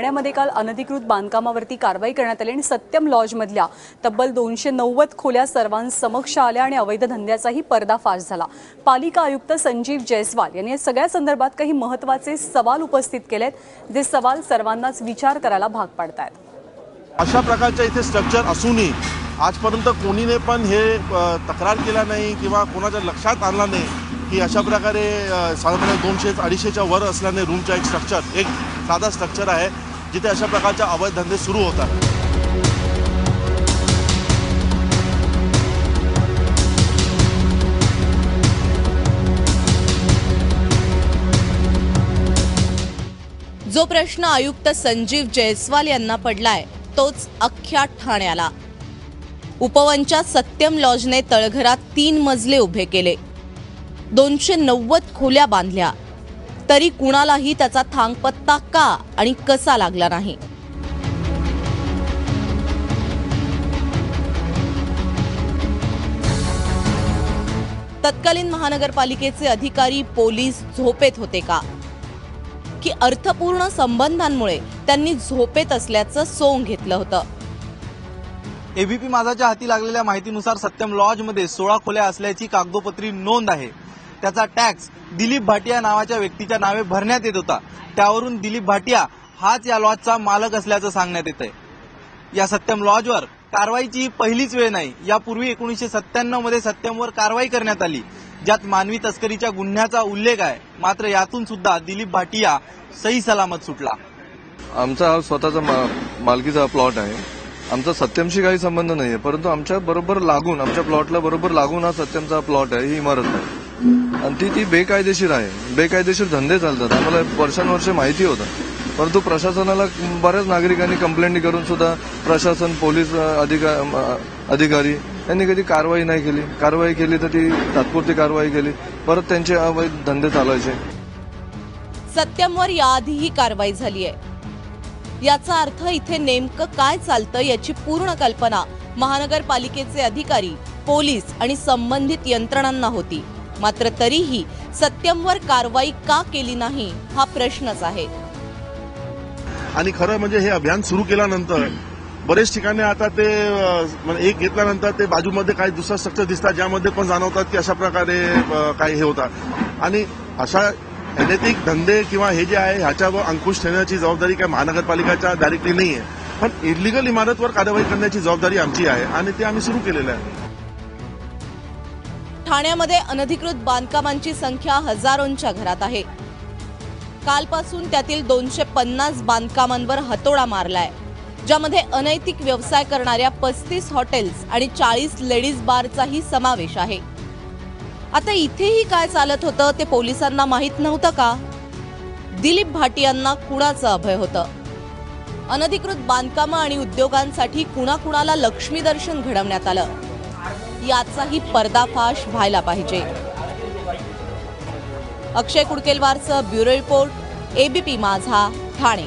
ठाण्यामध्ये काल अनधिकृत बांधकामावरती कारवाई करण्यात आली आणि सत्यम लॉजमधल्या तब्बल दोनशे नव्वद खोल्या सर्वांसमक्ष आल्या आणि अवैध धंद्याचाही पर्दाफाश झाला. पालिका आयुक्त संजीव जयस्वाल यांनी या सगळ्या संदर्भात काही महत्त्वाचे सवाल उपस्थित केलेत जे सवाल सर्वांनाच विचार करायला भाग पाडतायत. अशा प्रकारच्या इथे स्ट्रक्चर असूनही आजपर्यंत कोणीने पण हे तक्रार केला नाही किंवा कोणाच्या लक्षात आणला नाही की अशा प्रकारे साधारण दोनशे अडीचशेच्या वर असल्याने रूमचा एक स्ट्रक्चर एक साधा स्ट्रक्चर आहे. जिथे अशा प्रकारच्या अवैध धंदे सुरू होतात. जो प्रश्न आयुक्त संजीव जयस्वाल यांना पडलाय तोच अख्ख्या ठाण्याला. उपवनच्या सत्यम लॉजने तळघरात तीन मजले उभे केले. दोनशे नव्वद खोल्या बांधल्या. तरी कुणालाही त्याचा थांगपत्ता का आणि कसा लागला नाही? तत्कालीन महानगरपालिकेचे अधिकारी पोलीस झोपेत होते का? की अर्थपूर्ण संबंधांमुळे त्यांनी झोपेत असल्याचं सोंग घेतलं होतं. एबीपी माझाच्या हाती लागलेल्या माहितीनुसार सत्यम लॉजमध्ये सोळा खोल्या असल्याची कागदोपत्री नोंद आहे. त्याचा टॅक्स दिलीप भाटिया नावाच्या व्यक्तीच्या नावे भरण्यात येत होता. त्यावरून दिलीप भाटिया हाच या लॉजचा मालक असल्याचं सांगण्यात येत आहे या सत्यम लॉजवर कारवाईची ही पहिलीच वेळ नाही. यापूर्वी एकोणीसशे सत्त्याण्णवमध्ये सत्यमवर कारवाई करण्यात आली. ज्यात मानवी तस्करीच्या गुन्ह्याचा उल्लेख आहे. मात्र यातून सुद्धा दिलीप भाटिया सही सलामत सुटला. आमचा हा स्वतःचा मा- मालकीचा प्लॉट आहे. आमचा सत्यमशी काही संबंध नाहीये. परंतु आमच्या बरोबर लागून आमच्या प्लॉटला बरोबर लागून हा सत्यमचा प्लॉट आहे. ही इमारत आहे. आणि ती ती बेकायदेशीर आहे. बेकायदेशीर धंदे चालतात. आम्हाला वर्षानुवर्ष माहिती होतं. परंतु प्रशासनाला बऱ्याच नागरिकांनी कंप्लेंट करून सुद्धा प्रशासन पोलीस अधिका अधिकारी त्यांनी कधी कारवाई नाही केली. कारवाई केली तर ती तात्पुरती कारवाई केली. परत त्यांचे अवैध धंदे चालायचे सत्यमवर याआधीही कारवाई झाली आहे. याचा अर्थ इथे नेमकं काय चालतं याची पूर्ण कल्पना महानगरपालिकेचे अधिकारी पोलीस आणि संबंधित यंत्रणांना होती. मात्र तरीही सत्यमवर कारवाई का केली नाही हा प्रश्नच आहे. आणि खरं म्हणजे हे अभियान सुरू केल्यानंतर बरेच ठिकाणी आता ते म्हणजे एक घेतल्यानंतर ते बाजूमध्ये काही दुसरं स्ट्रक्चर दिसतात ज्यामध्ये पण जाणवतात की अशा प्रकारे काही हे होतात. आणि अशा अनैतिक धंदे किंवा हे जे आहे ह्याच्यावर अंकुश ठेवण्याची जबाबदारी काय महानगरपालिकेच्या डायरेक्टली नाही आहे पण इलिगल इमारतवर कारवाई करण्याची जबाबदारी आमची आहे आणि ते आम्ही सुरू केलेलं आहे. ठाण्यामध्ये अनधिकृत बांधकामांची संख्या हजारोंच्या घरात आहे. कालपासून त्यातील दोनशे पन्नास बांधकामांवर हतोडा मारलाय. ज्यामध्ये अनैतिक व्यवसाय करणाऱ्या पस्तीस हॉटेल्स आणि चाळीस लेडीज बारचाही समावेश आहे. आता इथेही काय चालत होतं ते पोलिसांना माहीत नव्हतं का? दिलीप भाटियांना कुणाचं अभय होतं? अनधिकृत बांधकामं आणि उद्योगांसाठी कुणाकुणाला लक्ष्मी दर्शन घडवण्यात आलं? याचाही पर्दाफाश व्हायला पाहिजे. Akshay कुडकेलवारचं bureau report ABP Majha Thane.